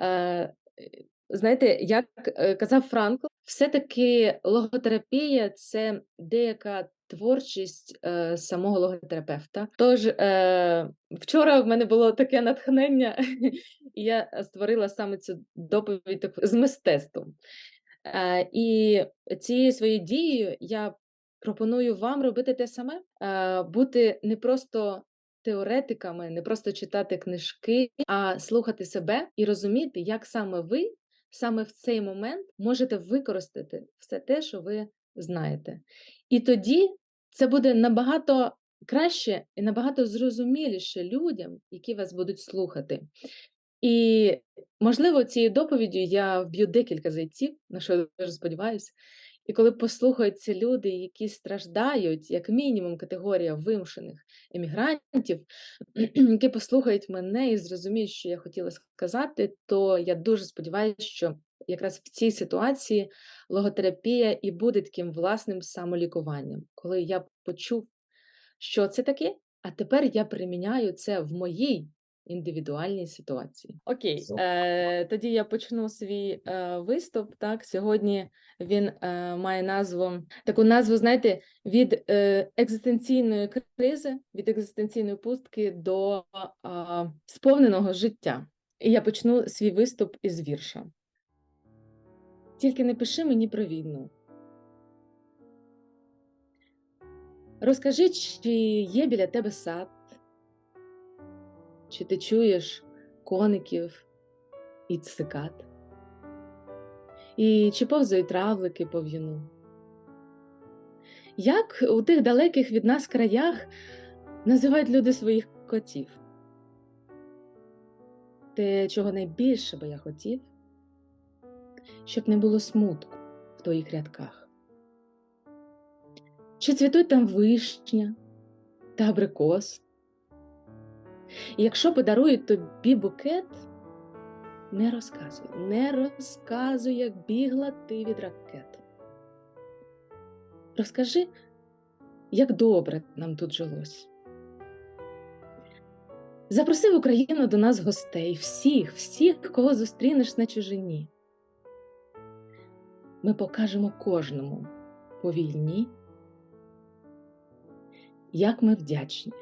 Е, знаєте, як е, казав Франкл, все-таки логотерапія це деяка творчість е, самого логотерапевта. Тож вчора в мене було таке натхнення, і я створила саме цю доповідь з мистецтвом. І цією своєю дією я пропоную вам робити те саме, бути не просто теоретиками, не просто читати книжки, а слухати себе і розуміти, як саме ви саме в цей момент можете використати все те, що ви знаєте. І тоді це буде набагато краще і набагато зрозуміліше людям, які вас будуть слухати. І, можливо, цією доповіддю я вб'ю декілька зайців, на що я дуже сподіваюся. І коли послухають ці люди, які страждають, як мінімум, категорія вимушених емігрантів, які послухають мене і зрозуміють, що я хотіла сказати, то я дуже сподіваюся, що якраз в цій ситуації логотерапія і буде таким власним самолікуванням, коли я почув, що це таке, а тепер я приміняю це в моїй індивідуальній ситуації. Окей, е, тоді я почну свій е, виступ. Так, сьогодні він е, має назву таку назву, знаєте, від е, екзистенційної кризи, від екзистенційної пустки до а, сповненого життя. І я почну свій виступ із вірша. Тільки не пиши мені про війну. Розкажи, чи є біля тебе сад, чи ти чуєш коників і цикад? І чи повзають травлики по в'юну? Як у тих далеких від нас краях називають люди своїх котів? Те, чого найбільше би я хотів, щоб не було смутку в твоїх рядках. Чи цвітуть там вишня та абрикос? І якщо подарують тобі букет, не розказуй, не розказуй, як бігла ти від ракет. Розкажи, як добре нам тут жилось. Запроси в Україну до нас гостей, всіх, всіх, кого зустрінеш на чужині. Ми покажемо кожному по війні, як ми вдячні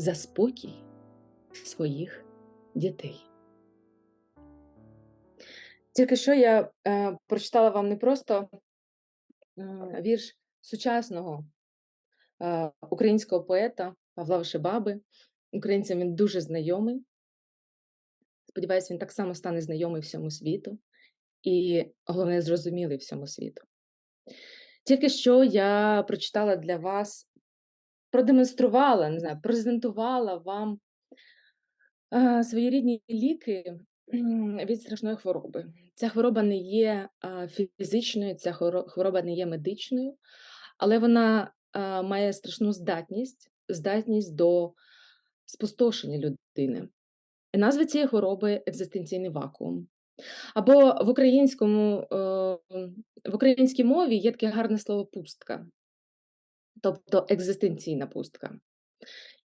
за спокій своїх дітей. Тільки що я е, прочитала вам не просто е, вірш сучасного е, українського поета Павла Вишебаби. Українцям він дуже знайомий. Сподіваюся, він так само стане знайомий всьому світу і, головне, зрозумілий всьому світу. Тільки що я прочитала для вас продемонструвала, не знаю, презентувала вам свої рідні ліки від страшної хвороби. Ця хвороба не є фізичною, ця хвороба не є медичною, але вона має страшну здатність, здатність до спустошення людини. І назва цієї хвороби екзистенційний вакуум. Або в українському, е, в українській мові є таке гарне слово пустка тобто екзистенційна пустка.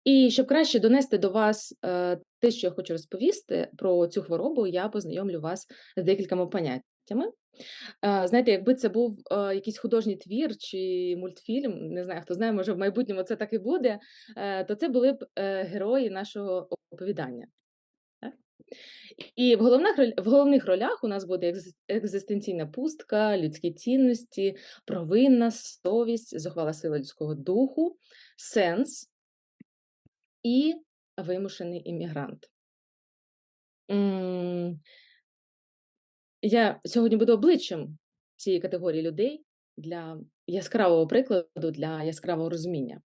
І щоб краще донести до вас е, те, що я хочу розповісти про цю хворобу, я познайомлю вас з декількома поняттями. Е, знаєте, якби це був е, якийсь художній твір чи мультфільм, не знаю, хто знає, може в майбутньому це так і буде, то це були б герої нашого оповідання. І в головних, в головних ролях у нас буде екзистенційна пустка, людські цінності, провинна, совість, зухвала сила людського духу, сенс і вимушений іммігрант. Я сьогодні буду обличчям цієї категорії людей для яскравого прикладу, для яскравого розуміння.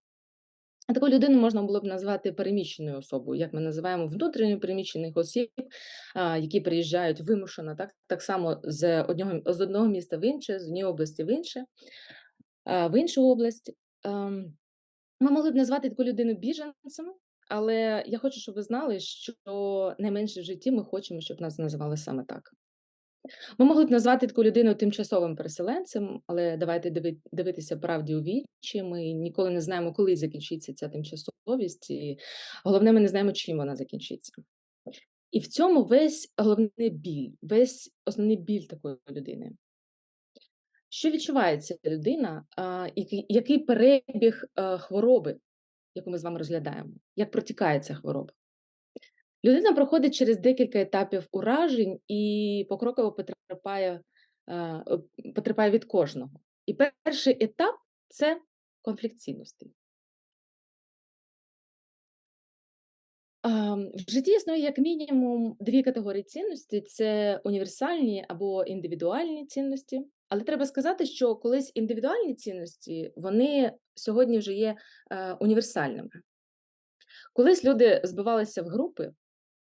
Таку людину можна було б назвати переміщеною особою, як ми називаємо внутрішньо переміщених осіб, які приїжджають вимушено, так, так само з одного, з одного міста в інше, з однієї області в інше, в іншу область. Ем, Ми могли б назвати таку людину біженцем, але я хочу, щоб ви знали, що найменше в житті ми хочемо, щоб нас називали саме так. Ми могли б назвати таку людину тимчасовим переселенцем, але давайте дивитися правді у вічі. Ми ніколи не знаємо, коли закінчиться ця тимчасовість, і головне, ми не знаємо, чим вона закінчиться. І в цьому весь головний біль, весь основний біль такої людини. Що відчуває ця людина, який, перебіг хвороби, яку ми з вами розглядаємо, як протікає ця хвороба? Людина проходить через декілька етапів уражень і покроково потерпає, а, потерпає від кожного. І перший етап це конфлікт цінностей. В житті існує як мінімум дві категорії цінностей: це універсальні або індивідуальні цінності. Але треба сказати, що колись індивідуальні цінності вони сьогодні вже є е, універсальними. Колись люди збивалися в групи,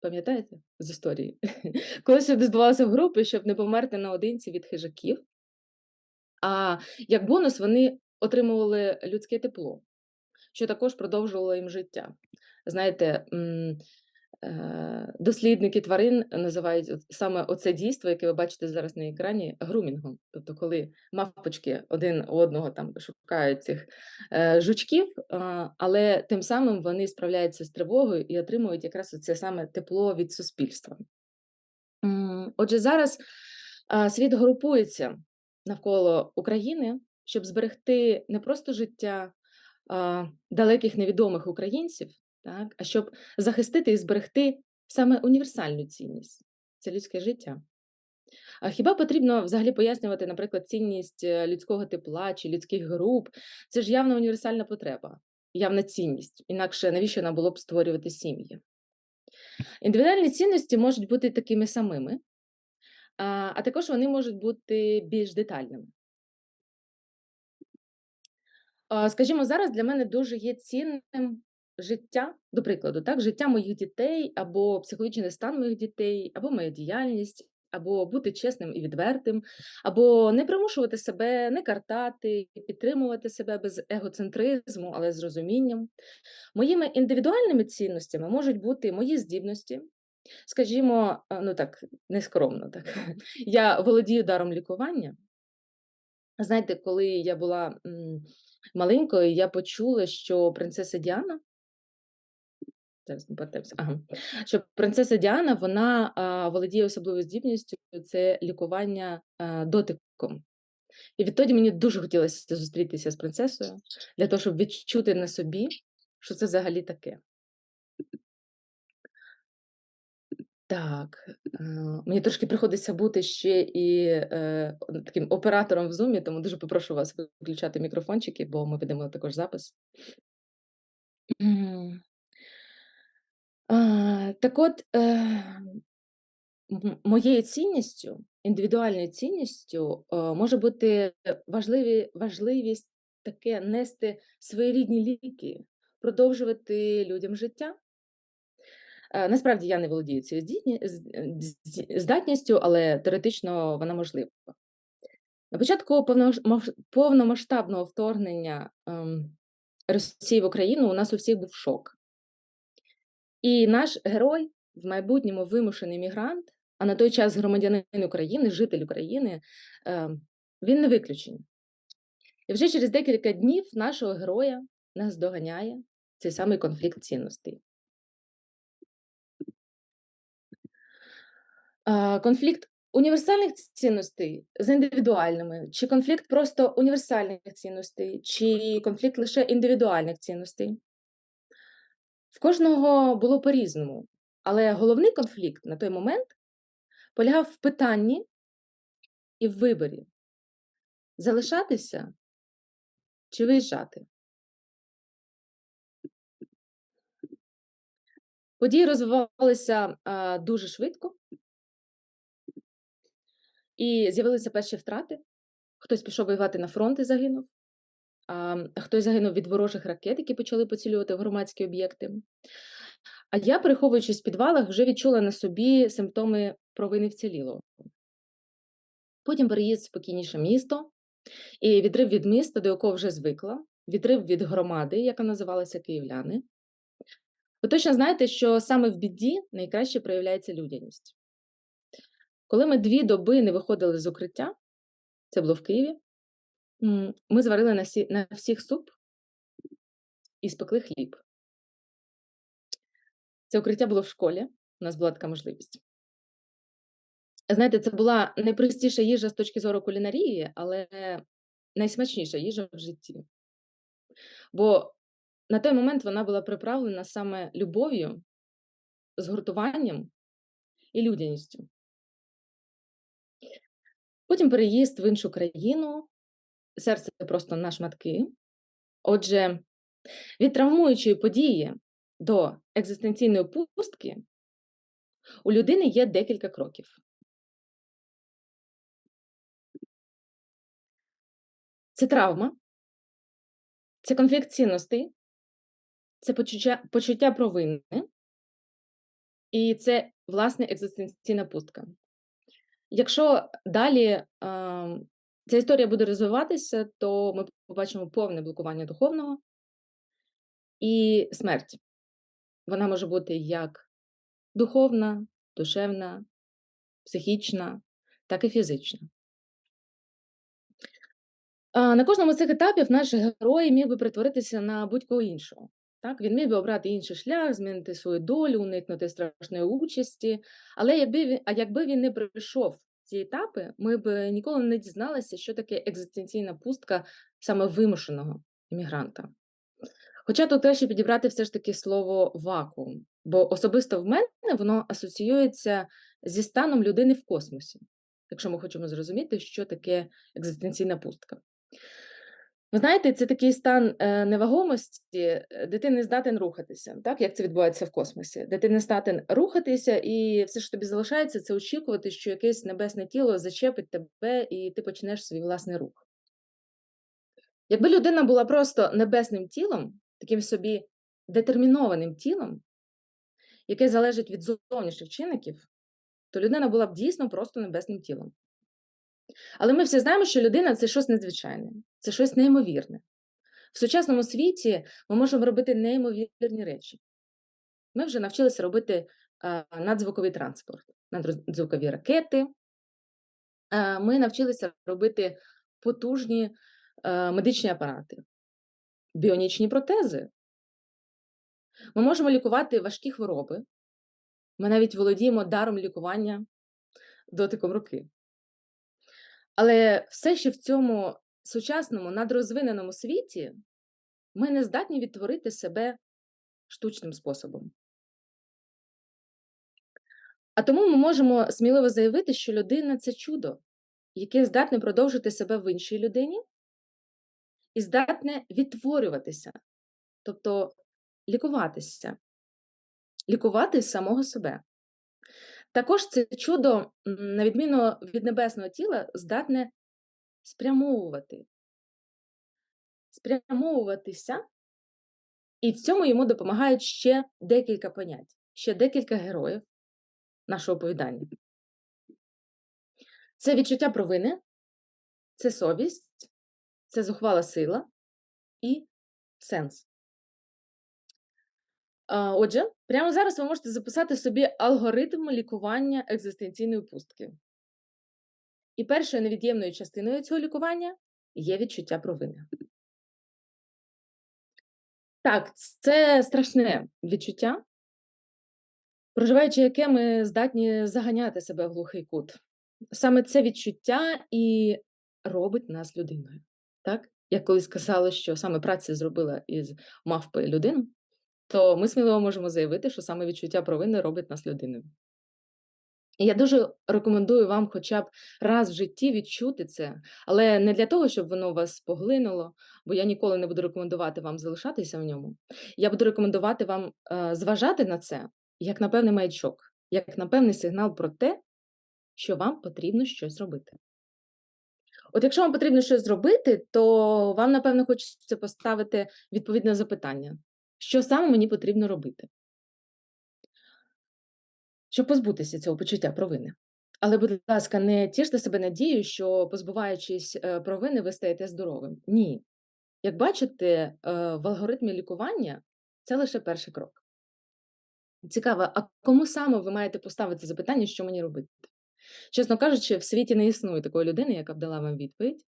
пам'ятаєте з історії? Колись я збивалися в групи, щоб не померти наодинці від хижаків. А як бонус вони отримували людське тепло, що також продовжувало їм життя. Знаєте, дослідники тварин називають саме оце дійство, яке ви бачите зараз на екрані, грумінгом. Тобто, коли мавпочки один у одного там шукають цих е, жучків, але тим самим вони справляються з тривогою і отримують якраз це саме тепло від суспільства. Отже, зараз світ групується навколо України, щоб зберегти не просто життя далеких невідомих українців, так, а щоб захистити і зберегти саме універсальну цінність це людське життя. А хіба потрібно взагалі пояснювати, наприклад, цінність е, людського тепла чи людських груп? Це ж явна універсальна потреба, явна цінність. Інакше навіщо нам було б створювати сім'ї? Індивідуальні цінності можуть бути такими самими, а, також вони можуть бути більш детальними. Скажімо, зараз для мене дуже є цінним життя, до прикладу, так, життя моїх дітей, або психологічний стан моїх дітей, або моя діяльність, або бути чесним і відвертим, або не примушувати себе, не картати, підтримувати себе без егоцентризму, але з розумінням. Моїми індивідуальними цінностями можуть бути мої здібності. Скажімо, ну так, нескромно, так. Я володію даром лікування. Знаєте, коли я була маленькою, я почула, що принцеса Діана. Ага. Що принцеса Діана вона а, володіє особливою здібністю це лікування а, дотиком. І відтоді мені дуже хотілося зустрітися з принцесою для того, щоб відчути на собі, що це взагалі таке. Так, е, мені трошки приходиться бути ще і е, таким оператором в зумі, тому дуже попрошу вас виключати мікрофончики, бо ми ведемо також запис. Так от, е, моєю цінністю, індивідуальною цінністю, е, може бути важливі, важливість таке нести своєрідні ліки, продовжувати людям життя. Е, Насправді я не володію цією здатністю, але теоретично вона можлива. На початку повномаш- повномасштабного вторгнення ем, Росії в Україну у нас у всіх був шок. І наш герой, в майбутньому вимушений мігрант, а на той час громадянин України, житель України, е, він не виключення. І вже через декілька днів нашого героя нас доганяє цей самий конфлікт цінностей. Конфлікт універсальних цінностей з індивідуальними, чи конфлікт просто універсальних цінностей, чи конфлікт лише індивідуальних цінностей. В кожного було по-різному, але головний конфлікт на той момент полягав в питанні і в виборі залишатися чи виїжджати. Події розвивалися а, дуже швидко, і з'явилися перші втрати. Хтось пішов воювати на фронт і загинув, хтось загинув від ворожих ракет, які почали поцілювати громадські об'єкти. А я, переховуючись в підвалах, вже відчула на собі симптоми провини вцілілого. Потім переїзд в спокійніше місто і відрив від міста, до якого вже звикла, відрив від громади, яка називалася Київляни. Ви точно знаєте, що саме в біді найкраще проявляється людяність. Коли ми дві доби не виходили з укриття, це було в Києві, ми зварили на, сі, на всіх суп і спекли хліб. Це укриття було в школі, У нас була така можливість. Знаєте, це була найпростіша їжа з точки зору кулінарії, але найсмачніша їжа в житті. Бо на той момент вона була приправлена саме любов'ю, згуртуванням і людяністю. Потім переїзд в іншу країну, серце просто на шматки. Отже, від травмуючої події до екзистенційної пустки у людини є декілька кроків. Це травма, це конфлікт цінностей, це почуття, почуття провини, і це власне екзистенційна пустка. Якщо далі е, ця історія буде розвиватися, то ми побачимо повне блокування духовного і смерть. Вона може бути як духовна, душевна, психічна, так і фізична. На кожному з цих етапів наш герой міг би перетворитися на будь-кого іншого. Так, він міг би обрати інший шлях, змінити свою долю, уникнути страшної участі. Але якби він, а якби він не пройшов ці етапи, ми б ніколи не дізналися, що таке екзистенційна пустка саме вимушеного іммігранта. Хоча тут краще підібрати все ж таки слово вакуум, бо особисто в мене воно асоціюється зі станом людини в космосі, якщо ми хочемо зрозуміти, що таке екзистенційна пустка. Ви знаєте, це такий стан е, невагомості, е, де ти не здатен рухатися, так як це відбувається в космосі, де ти не здатен рухатися, і все, що тобі залишається, це очікувати, що якесь небесне тіло зачепить тебе, і ти почнеш свій власний рух. Якби людина була просто небесним тілом, таким собі детермінованим тілом, яке залежить від зовнішніх чинників, то людина була б дійсно просто небесним тілом. Але ми всі знаємо, що людина це щось незвичайне, це щось неймовірне. В сучасному світі ми можемо робити неймовірні речі. Ми вже навчилися робити надзвуковий транспорт, надзвукові ракети. Ми навчилися робити потужні медичні апарати, біонічні протези. Ми можемо лікувати важкі хвороби. Ми навіть володіємо даром лікування дотиком руки. Але все ще в цьому сучасному надрозвиненому світі ми не здатні відтворити себе штучним способом. А тому ми можемо сміливо заявити, що людина це чудо, яке здатне продовжити себе в іншій людині і здатне відтворюватися, тобто лікуватися, лікувати самого себе. Також це чудо, на відміну від небесного тіла, здатне спрямовувати, спрямовуватися, і в цьому йому допомагають ще декілька понять, ще декілька героїв нашого оповідання. Це відчуття провини, це совість, це зухвала сила і сенс. Отже, прямо зараз ви можете записати собі алгоритм лікування екзистенційної пустки. І першою невід'ємною частиною цього лікування є відчуття провини. Так, це страшне відчуття, проживаючи яке ми здатні заганяти себе в глухий кут. Саме це відчуття і робить нас людиною. Так? Як колись казали, що саме праця зробила із мавпи людину то ми сміливо можемо заявити, що саме відчуття провини робить нас людиною. Я дуже рекомендую вам хоча б раз в житті відчути це, але не для того, щоб воно вас поглинуло, бо я ніколи не буду рекомендувати вам залишатися в ньому. Я буду рекомендувати вам е, зважати на це як на певний маячок, як на певний сигнал про те, що вам потрібно щось робити. От якщо вам потрібно щось зробити, то вам, напевно, хочеться поставити відповідне запитання. Що саме мені потрібно робити? Щоб позбутися цього почуття провини. Але, будь ласка, не тіште себе надією, що, позбуваючись е, провини, ви стаєте здоровим. Ні. Як бачите, е, в алгоритмі лікування це лише перший крок. Цікаво, а кому саме ви маєте поставити запитання, що мені робити? Чесно кажучи, в світі не існує такої людини, яка б дала вам відповідь.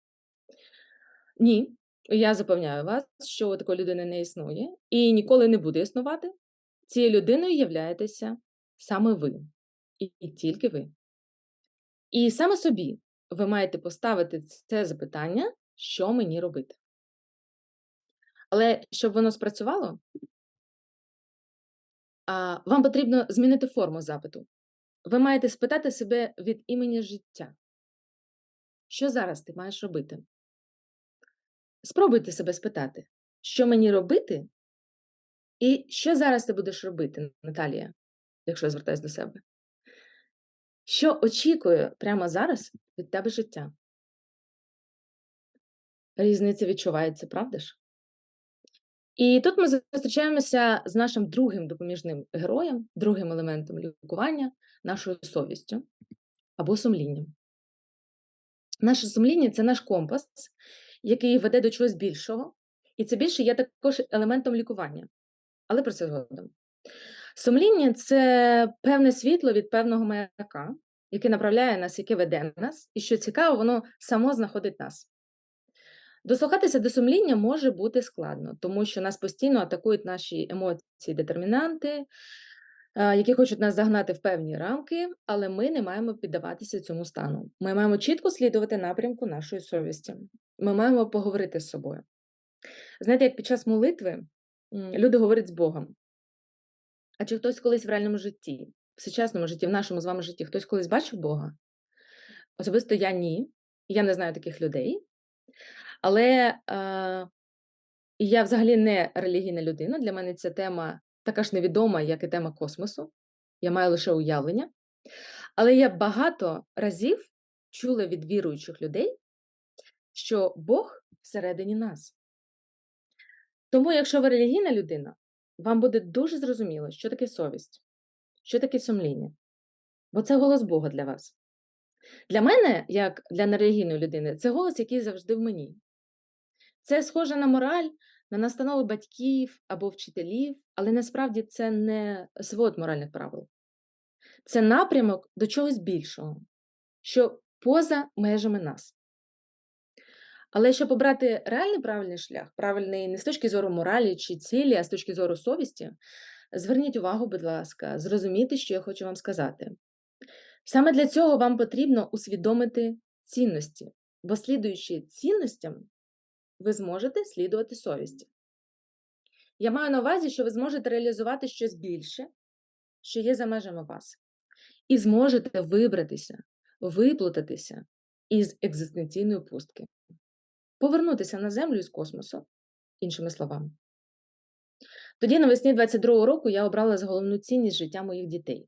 Ні, я запевняю вас, що такої людини не існує і ніколи не буде існувати. Цією людиною являєтеся саме ви і тільки ви. І саме собі ви маєте поставити це запитання, що мені робити. Але щоб воно спрацювало, вам потрібно змінити форму запиту. Ви маєте спитати себе від імені життя. Що зараз ти маєш робити? Спробуйте себе спитати, що мені робити, і що зараз ти будеш робити, Наталія, якщо я звертаюсь до себе? Що очікує прямо зараз від тебе життя? Різниця відчувається, правда ж? І тут ми зустрічаємося з нашим другим допоміжним героєм, другим елементом лікування, нашою совістю або сумлінням. Наше сумління це наш компас, який веде до чогось більшого, і це більше є також елементом лікування. Але про це згодом. Сумління це певне світло від певного маяка, яке направляє нас, яке веде нас, і що цікаво, воно само знаходить нас. Дослухатися до сумління може бути складно, тому що нас постійно атакують наші емоції, детермінанти, які хочуть нас загнати в певні рамки, але ми не маємо піддаватися цьому стану. Ми маємо чітко слідувати напрямку нашої совісті. Ми маємо поговорити з собою. Знаєте, як під час молитви люди говорять з Богом. А чи хтось колись в реальному житті, в сучасному житті, в нашому з вами житті, хтось колись бачив Бога? Особисто я ні. Я не знаю таких людей. Але е, я взагалі не релігійна людина. Для мене ця тема така ж невідома, як і тема космосу. Я маю лише уявлення. Але я багато разів чула від віруючих людей, що Бог всередині нас. Тому, якщо ви релігійна людина, вам буде дуже зрозуміло, що таке совість, що таке сумління. Бо це голос Бога для вас. Для мене, як для нерелігійної людини, це голос, який завжди в мені. Це схоже на мораль, на настанови батьків або вчителів, але насправді це не свод моральних правил. Це напрямок до чогось більшого, що поза межами нас. Але щоб обрати реальний правильний шлях, правильний не з точки зору моралі чи цілі, а з точки зору совісті, зверніть увагу, будь ласка, зрозуміти, що я хочу вам сказати. Саме для цього вам потрібно усвідомити цінності, бо слідуючи цінностям, ви зможете слідувати совісті. Я маю на увазі, що ви зможете реалізувати щось більше, що є за межами вас, і зможете вибратися, виплутатися із екзистенційної пустки, повернутися на землю із космосу, іншими словами. Тоді навесні 22-го року я обрала за головну цінність життя моїх дітей.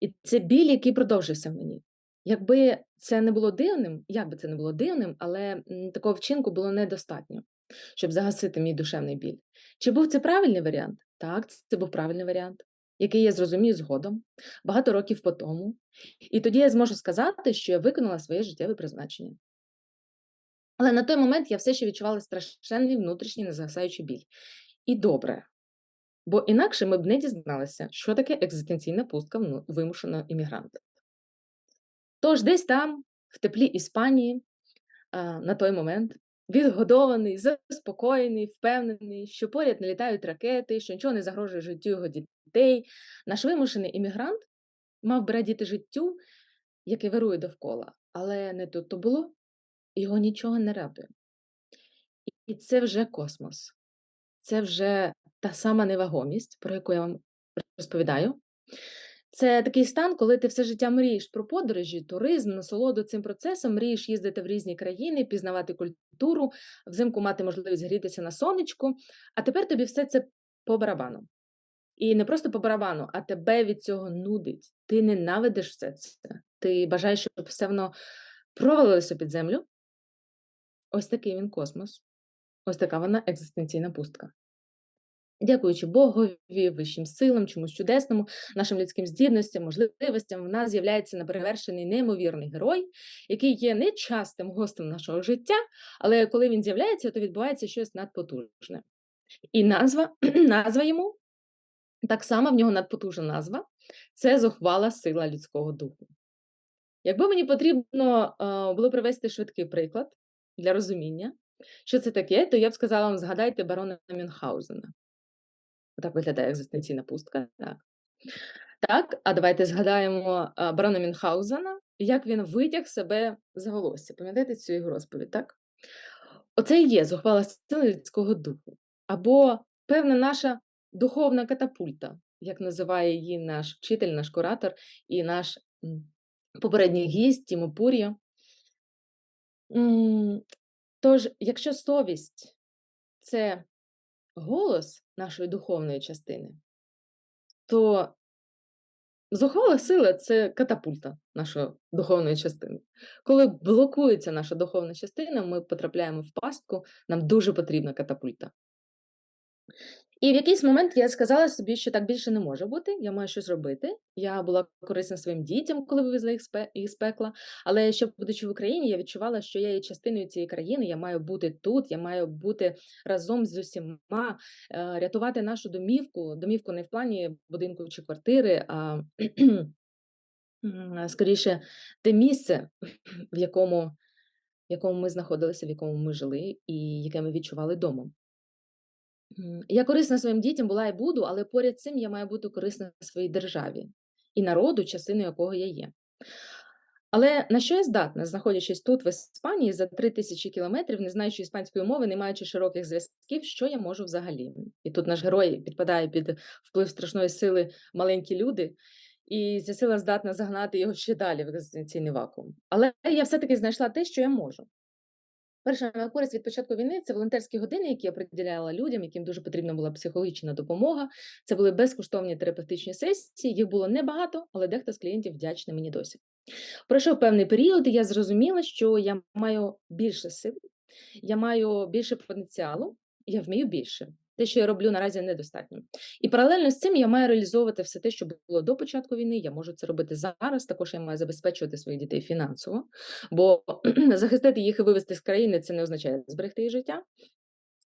І це біль, який продовжився в мені. Якби це не було дивним, як би це не було дивним, але такого вчинку було недостатньо, щоб загасити мій душевний біль. Чи був це правильний варіант? Так, це був правильний варіант, який я зрозумію згодом, багато років по тому. І тоді я зможу сказати, що я виконала своє життєве призначення. Але на той момент я все ще відчувала страшенний внутрішній незагасаючий біль. І добре. Бо інакше ми б не дізналися, що таке екзистенційна пустка вимушеного іммігранта. Тож десь там, в теплі Іспанії, на той момент, відгодований, заспокоєний, впевнений, що поряд не літають ракети, що нічого не загрожує життю його дітей, наш вимушений іммігрант мав би радіти життю, яке вирує довкола, але не тут то було, його нічого не радує. І це вже космос, це вже та сама невагомість, про яку я вам розповідаю. Це такий стан, коли ти все життя мрієш про подорожі, туризм, насолоду цим процесом, мрієш їздити в різні країни, пізнавати культуру, взимку мати можливість грітися на сонечку, а тепер тобі все це по барабану. І не просто по барабану, а тебе від цього нудить. Ти ненавидиш все це. Ти бажаєш, щоб все воно провалилося під землю. Ось такий він космос. Ось така вона екзистенційна пустка. Дякуючи Богові, вищим силам, чомусь чудесному, нашим людським здібностям, можливостям, в нас з'являється неперевершений неймовірний герой, який є нечастим гостем нашого життя, але коли він з'являється, то відбувається щось надпотужне. І назва назва йому так само в нього надпотужна назва це зухвала сила людського духу. Якби мені потрібно було привести швидкий приклад для розуміння, що це таке, то я б сказала вам: згадайте барона Мюнхгаузена. Так виглядає екзистенційна пустка. Так. Так, а давайте згадаємо, барона Мюнхгаузена, як він витяг себе з волосся. Пам'ятаєте цю його розповідь, так? Оце і є зухвала сила людського духу, або певна наша духовна катапульта, як називає її наш вчитель, наш куратор і наш попередній гість Тімо Пур'я. Тож, якщо совість це голос нашої духовної частини, то зухвала сила це катапульта нашої духовної частини. Коли блокується наша духовна частина, ми потрапляємо в пастку, нам дуже потрібна катапульта. І в якийсь момент я сказала собі, що так більше не може бути, я маю щось робити. Я була корисна своїм дітям, коли вивезла їх з пекла. Але ще будучи в Україні, я відчувала, що я є частиною цієї країни, я маю бути тут, я маю бути разом з усіма, е, рятувати нашу домівку. Домівку не в плані будинку чи квартири, а скоріше те місце, в якому, в якому ми знаходилися, в якому ми жили, і яке ми відчували домом. Я корисна своїм дітям була і буду, але поряд з цим я маю бути корисна своїй державі і народу, частиною якого я є. Але на що я здатна, знаходячись тут, в Іспанії, за три тисячі кілометрів, не знаючи іспанської мови, не маючи широких зв'язків, що я можу взагалі? І тут наш герой підпадає під вплив страшної сили маленькі люди, і ця сила здатна загнати його ще далі в екзистенційний вакуум. Але я все-таки знайшла те, що я можу. Перша моя користь від початку війни це волонтерські години, які я приділяла людям, яким дуже потрібна була психологічна допомога. Це були безкоштовні терапевтичні сесії. Їх було небагато, але дехто з клієнтів вдячний мені досі. Пройшов певний період, і я зрозуміла, що я маю більше сил, я маю більше потенціалу, я вмію більше. Те, що я роблю наразі, недостатньо. І паралельно з цим я маю реалізовувати все те, що було до початку війни. Я можу це робити зараз. Також я маю забезпечувати своїх дітей фінансово, бо захистити їх і вивезти з країни це не означає зберегти життя.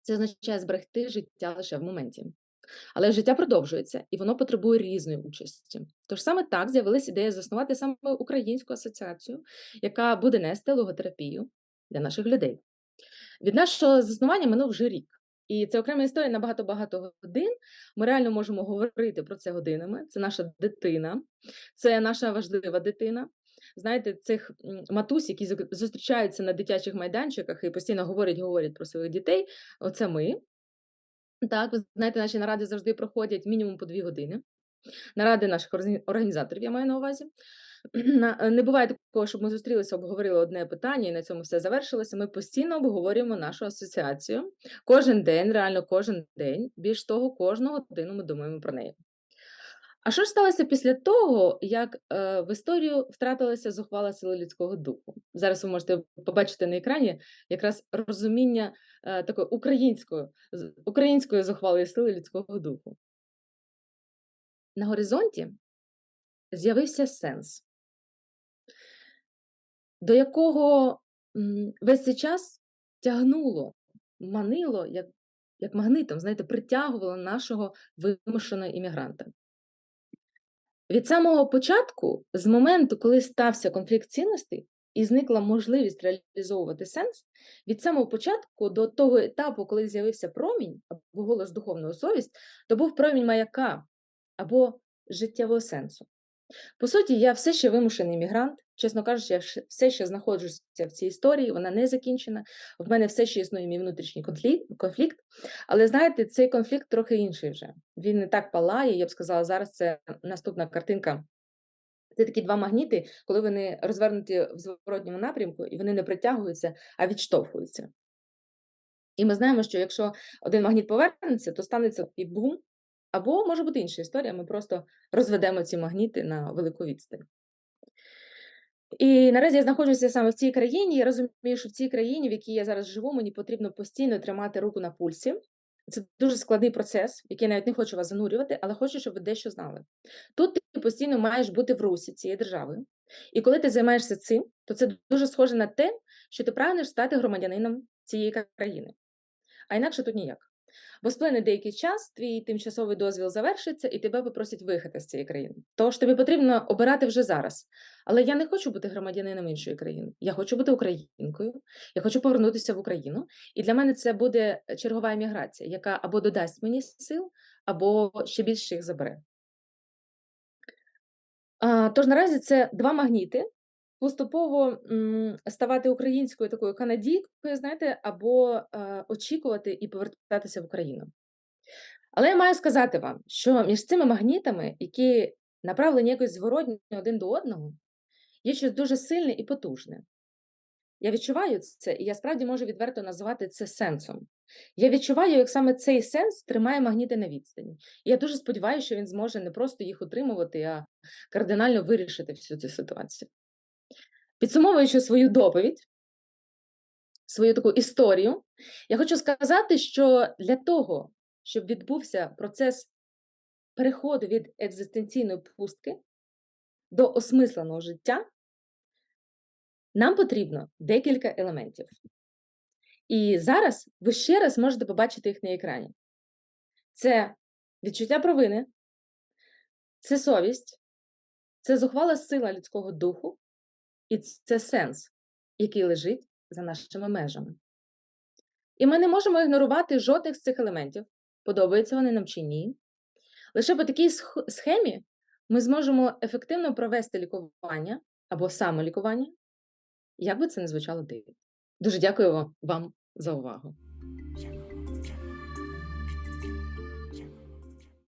Це означає зберегти життя лише в моменті. Але життя продовжується, і воно потребує різної участі. Тож саме так з'явилася ідея заснувати саме українську асоціацію, яка буде нести логотерапію для наших людей. Від нашого заснування минув вже рік. І це окрема історія на багато-багато годин. Ми реально можемо говорити про це годинами. Це наша дитина, це наша важлива дитина. Знаєте, цих матусь, які зустрічаються на дитячих майданчиках і постійно говорять, говорять про своїх дітей. Оце ми. Так, ви знаєте, наші наради завжди проходять мінімум по дві години. Наради наших організаторів, я маю на увазі. Е, Не буває такого, щоб ми зустрілися, обговорили одне питання і на цьому все завершилося. Ми постійно обговорюємо нашу асоціацію. Кожен день, реально кожен день. Більш того, кожну годину ми думаємо про неї. А що ж сталося після того, як е, в історію втратилася зухвала сила людського духу? Зараз ви можете побачити на екрані якраз розуміння е, такої української, української зухвалої сили людського духу. На горизонті з'явився сенс, до якого весь цей час тягнуло, манило, як, як магнитом, знаєте, притягувало нашого вимушеного іммігранта. Від самого початку, з моменту, коли стався конфлікт цінностей і зникла можливість реалізовувати сенс, від самого початку до того етапу, коли з'явився промінь або голос духовного совість, то був промінь маяка або життєвого сенсу. По суті, я все ще вимушений мігрант. Чесно кажучи, я все ще знаходжуся в цій історії, вона не закінчена. В мене все ще існує мій внутрішній конфлікт. Але знаєте, цей конфлікт трохи інший вже. Він не так палає. Я б сказала, зараз це наступна картинка. Це такі два магніти, коли вони розвернуті в зворотньому напрямку, і вони не притягуються, а відштовхуються. І ми знаємо, що якщо один магніт повернеться, то станеться такий бум, або може бути інша історія, ми просто розведемо ці магніти на велику відстань. І наразі я знаходжуся саме в цій країні. Я розумію, що в цій країні, в якій я зараз живу, мені потрібно постійно тримати руку на пульсі. Це дуже складний процес, який я навіть не хочу вас занурювати, але хочу, щоб ви дещо знали. Тут ти постійно маєш бути в русі цієї держави. І коли ти займаєшся цим, то це дуже схоже на те, що ти прагнеш стати громадянином цієї країни. А інакше тут ніяк. Бо сплине деякий час, твій тимчасовий дозвіл завершиться, і тебе попросять виїхати з цієї країни. Тож тобі потрібно обирати вже зараз. Але я не хочу бути громадянином іншої країни. Я хочу бути українкою, я хочу повернутися в Україну. І для мене це буде чергова еміграція, яка або додасть мені сил, або ще більше їх забере. Тож наразі це 2 магніти. Поступово, ставати українською такою канадійкою, знаєте, або, е, очікувати і повертатися в Україну. Але я маю сказати вам, що між цими магнітами, які направлені якось зворотньо один до одного, є щось дуже сильне і потужне. Я відчуваю це, і я справді можу відверто назвати це сенсом. Я відчуваю, як саме цей сенс тримає магніти на відстані. І я дуже сподіваюся, що він зможе не просто їх утримувати, а кардинально вирішити всю цю ситуацію. Підсумовуючи свою доповідь, свою таку історію, я хочу сказати, що для того, щоб відбувся процес переходу від екзистенційної пустки до осмисленого життя, нам потрібно декілька елементів. І зараз ви ще раз можете побачити їх на екрані. Це відчуття провини, це совість, це зухвала сила людського духу, і це сенс, який лежить за нашими межами. І ми не можемо ігнорувати жодних з цих елементів, подобаються вони нам чи ні. Лише по такій схемі ми зможемо ефективно провести лікування або самолікування, як би це не звучало дивно. Дуже дякую вам- за увагу.